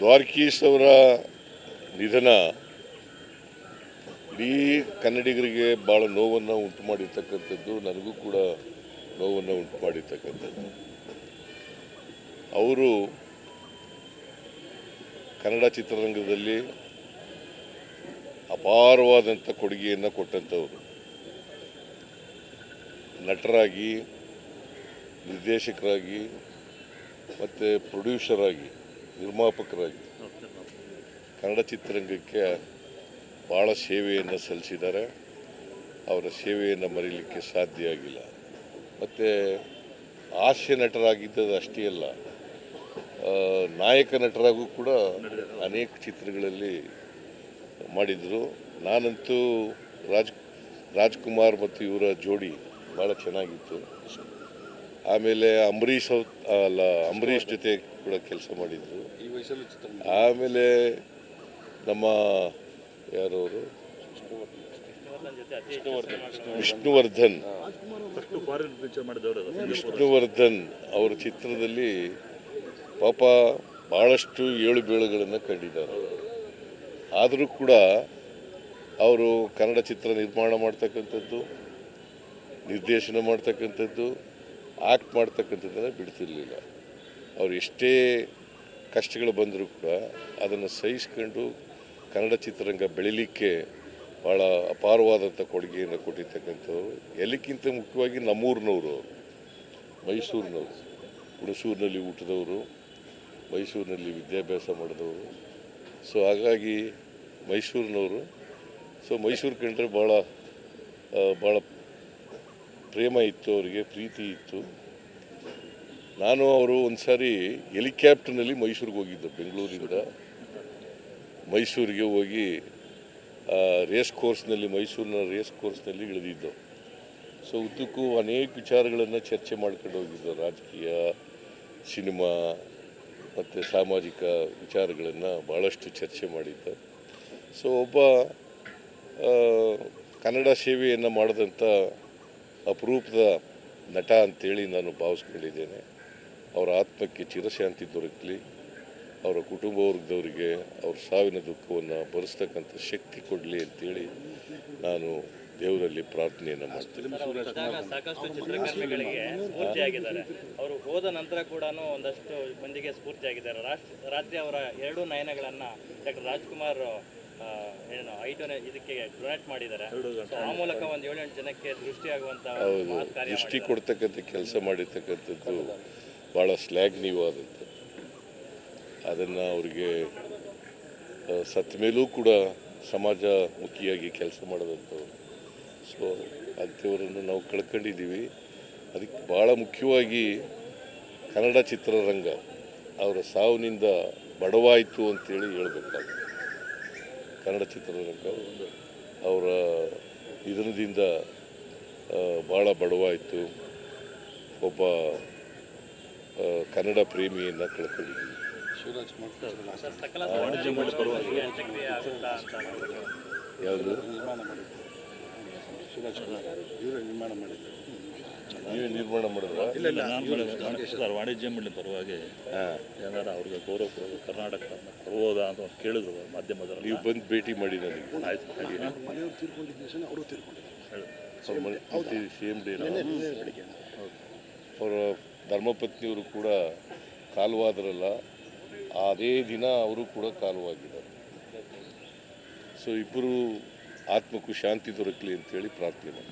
ದ್ವಾರಕೀಶ್ ಅವರ ನಿಧನ ಇಡೀ ಕನ್ನಡಿಗರಿಗೆ ಭಾಳ ನೋವನ್ನು ಉಂಟು ಮಾಡಿರ್ತಕ್ಕಂಥದ್ದು, ನನಗೂ ಕೂಡ ನೋವನ್ನು ಉಂಟು ಮಾಡಿರ್ತಕ್ಕಂಥದ್ದು. ಅವರು ಕನ್ನಡ ಚಿತ್ರರಂಗದಲ್ಲಿ ಅಪಾರವಾದಂಥ ಕೊಡುಗೆಯನ್ನು ಕೊಟ್ಟಂಥವರು. ನಟರಾಗಿ, ನಿರ್ದೇಶಕರಾಗಿ, ಮತ್ತು ಪ್ರೊಡ್ಯೂಸರ್ ಆಗಿ. ನಿರ್ಮಾಪಕರಾಗಿ. ಕನ್ನಡ ಚಿತ್ರರಂಗಕ್ಕೆ ಭಾಳ ಸೇವೆಯನ್ನು ಸಲ್ಲಿಸಿದ್ದಾರೆ. ಅವರ ಸೇವೆಯನ್ನು ಮರೀಲಿಕ್ಕೆ ಸಾಧ್ಯ ಆಗಿಲ್ಲ. ಮತ್ತು ಹಾಸ್ಯ ನಟರಾಗಿದ್ದದ್ದು ಅಷ್ಟೇ ಅಲ್ಲ ನಾಯಕ ನಟರಾಗೂ ಕೂಡ ಅನೇಕ ಚಿತ್ರಗಳಲ್ಲಿ ಮಾಡಿದರು. ನಾನಂತೂ ರಾಜ್, ರಾಜ್ಕುಮಾರ್ ಮತ್ತು ಇವರ ಜೋಡಿ ಭಾಳ ಚೆನ್ನಾಗಿತ್ತು. ಆಮೇಲೆ ಅಂಬರೀಷ್ ಅಲ್ಲ, ಅಂಬರೀಷ್ ಜೊತೆ ಕೂಡ ಕೆಲಸ ಮಾಡಿದ್ರು. ಆಮೇಲೆ ನಮ್ಮ ಯಾರವರು? ವಿಷ್ಣುವರ್ಧನ್. ಫಸ್ಟ್ ಫಾರಿನ್ ಪಿಕ್ಚರ್ ಮಾಡಿದವರು ಅದು. ವಿಷ್ಣುವರ್ಧನ್ ಅವರ ಚಿತ್ರದಲ್ಲಿ ಪಾಪ ಭಾಳಷ್ಟು ಏಳು ಬೀಳುಗಳನ್ನು ಕಂಡಿದ್ದಾರೆ. ಆದರೂ ಕೂಡ ಅವರು ಕನ್ನಡ ಚಿತ್ರ ನಿರ್ಮಾಣ ಮಾಡ್ತಕ್ಕಂಥದ್ದು ನಿರ್ದೇಶನ ಮಾಡ್ತಕ್ಕಂಥದ್ದು ಆ್ಯಕ್ಟ್ ಮಾಡ್ತಕ್ಕಂಥದ್ದನ್ನು ಬಿಡ್ತಿರಲಿಲ್ಲ. ಅವರು ಎಷ್ಟೇ ಕಷ್ಟಗಳು ಬಂದರೂ ಕೂಡ ಅದನ್ನು ಸಹಿಸ್ಕೊಂಡು ಕನ್ನಡ ಚಿತ್ರರಂಗ ಬೆಳಿಲಿಕ್ಕೆ ಭಾಳ ಅಪಾರವಾದಂಥ ಕೊಡುಗೆಯನ್ನು ಕೊಟ್ಟಿರ್ತಕ್ಕಂಥವ್ರು. ಎಲ್ಲಕ್ಕಿಂತ ಮುಖ್ಯವಾಗಿ ನಮ್ಮೂರಿನವರು, ಮೈಸೂರಿನವರು, ಹುಣಸೂರಿನಲ್ಲಿ ಊಟದವರು ಮೈಸೂರಿನಲ್ಲಿ ವಿದ್ಯಾಭ್ಯಾಸ ಮಾಡಿದವರು. ಸೊ, ಹಾಗಾಗಿ ಮೈಸೂರಿನವರು, ಸೊ, ಮೈಸೂರು ಕಂಡ್ರೆ ಭಾಳ ಭಾಳ ಪ್ರೇಮ ಇತ್ತು ಅವರಿಗೆ, ಪ್ರೀತಿ ಇತ್ತು. ನಾನು ಅವರು ಒಂದು ಸಾರಿ ಹೆಲಿಕ್ಯಾಪ್ಟರ್ನಲ್ಲಿ ಮೈಸೂರಿಗೆ ಹೋಗಿದ್ದೆ, ಬೆಂಗಳೂರಿಂದ. ಮೈಸೂರಿಗೆ ಹೋಗಿ ರೇಸ್ ಕೋರ್ಸ್ನಲ್ಲಿ, ಮೈಸೂರಿನ ರೇಸ್ ಕೋರ್ಸ್ನಲ್ಲಿ ಇಳಿದಿದ್ದು. ಸೊ, ಉದ್ದಕ್ಕೂ ಅನೇಕ ವಿಚಾರಗಳನ್ನು ಚರ್ಚೆ ಮಾಡ್ಕೊಂಡು ಹೋಗಿದ್ದು, ರಾಜಕೀಯ, ಸಿನಿಮಾ, ಮತ್ತು ಸಾಮಾಜಿಕ ವಿಚಾರಗಳನ್ನು ಭಾಳಷ್ಟು ಚರ್ಚೆ ಮಾಡಿದ್ದೆ. ಸೊ, ಒಬ್ಬ ಕನ್ನಡ ಸೇವೆಯನ್ನು ಮಾಡಿದಂಥ ಅಪರೂಪದ ನಟ ಅಂತೇಳಿ ನಾನು ಭಾವಿಸ್ಕೊಂಡಿದ್ದೇನೆ. ಅವರ ಆತ್ಮಕ್ಕೆ ಚಿರಶಾಂತಿ ದೊರಕಲಿ ಅವರ ಕುಟುಂಬ ವರ್ಗದವರಿಗೆ ಅವ್ರ ಸಾವಿನ ದುಃಖವನ್ನು ಭರಿಸ್ತಕ್ಕಂಥ ಶಕ್ತಿ ಕೊಡಲಿ ಅಂತೇಳಿ ನಾನು ದೇವರಲ್ಲಿ ಪ್ರಾರ್ಥನೆಯನ್ನು ಮಾಡ್ತೀನಿ. ಸಾಕಷ್ಟು ಚಿತ್ರಕರ್ಮಿಗಳಿಗೆ ಸ್ಫೂರ್ತಿಯಾಗಿದ್ದಾರೆ ಅವರು ಹೋದ ನಂತರ ಕೂಡ ಒಂದಷ್ಟು ಮಂದಿಗೆ ಸ್ಫೂರ್ತಿಯಾಗಿದ್ದಾರೆ ರಾಷ್ಟ್ರ ರಾತ್ರಿ ಅವರ ಎರಡು ನಯನಗಳನ್ನು ಡಾಕ್ಟರ್ ರಾಜ್ಕುಮಾರ್ ಏನು ಐಟೋನ ಇದಕ್ಕೆ ಡೊನೇಟ್ ಮಾಡಿದ್ದಾರೆ. ಆ ಮೂಲಕ ಒಂದು ಏಳೆಂಟು ಜನಕ್ಕೆ ದೃಷ್ಟಿಯಾಗುವಂಥ ದೃಷ್ಟಿ. ಕೊಡ್ತಕ್ಕಂಥ ಕೆಲಸ ಮಾಡಿರ್ತಕ್ಕಂಥದ್ದು ಭಾಳ ಶ್ಲಾಘನೀಯವಾದಂಥದ್ದು ಅದನ್ನು ಅವರಿಗೆ ಸತ್ತ ಮೇಲೂ ಕೂಡ ಸಮಾಜ ಮುಖಿಯಾಗಿ ಕೆಲಸ ಮಾಡಿದಂಥವ್ರು ಸೊ ಅಂಥವರನ್ನು ನಾವು ಕಳ್ಕೊಂಡಿದ್ದೀವಿ. ಅದಕ್ಕೆ ಭಾಳ ಮುಖ್ಯವಾಗಿ ಕನ್ನಡ ಚಿತ್ರರಂಗ ಅವರ ಸಾವಿನಿಂದ ಬಡವಾಯಿತು ಅಂತೇಳಿ ಹೇಳಬೇಕಾಗುತ್ತೆ. ಕನ್ನಡ ಚಿತ್ರರಂಗ ಅವರ ನಿಧನದಿಂದ ಭಾಳ ಬಡವಾಯಿತು. ಒಬ್ಬ ಕನ್ನಡ ಪ್ರೇಮಿಯನ್ನು ಕಳ್ಕೊಂಡಿದ್ದೀವಿ ಯಾವುದು? ನೀವೇ ನಿರ್ಮಾಣ ಮಾಡಿದ್ರ? ಇಲ್ಲ ಇಲ್ಲ ನಾನು ಸರ್. ವಾಣಿಜ್ಯ ಮಂಡಳಿ ಪರವಾಗಿ ಹಾಂ. ಏನಾರ ಅವ್ರಿಗೆ ಗೌರವ ಕೊಡೋದು ಕರ್ನಾಟಕ ಕೊಡ್ಬೋದಾ ಅಂತ ಒಂದು ಕೇಳಿದ್ರು ಮಾಧ್ಯಮದಲ್ಲಿ ನೀವು ಬಂದು ಭೇಟಿ ಮಾಡಿ ನನಗೆ. ಆಯ್ತು ಅವರು ಸೇಮ್ ಡೇ ಅವರ ಧರ್ಮಪತ್ನಿಯವರು ಕೂಡ ಕಾಲುವಾದರಲ್ಲ, ಅದೇ ದಿನ ಅವರು ಕೂಡ ಕಾಲುವಾಗಿದ್ದಾರೆ. ಸೊ ಇಬ್ಬರು ಆತ್ಮಕ್ಕೂ ಶಾಂತಿ ದೊರಕಲಿ ಅಂತೇಳಿ ಪ್ರಾರ್ಥನೆ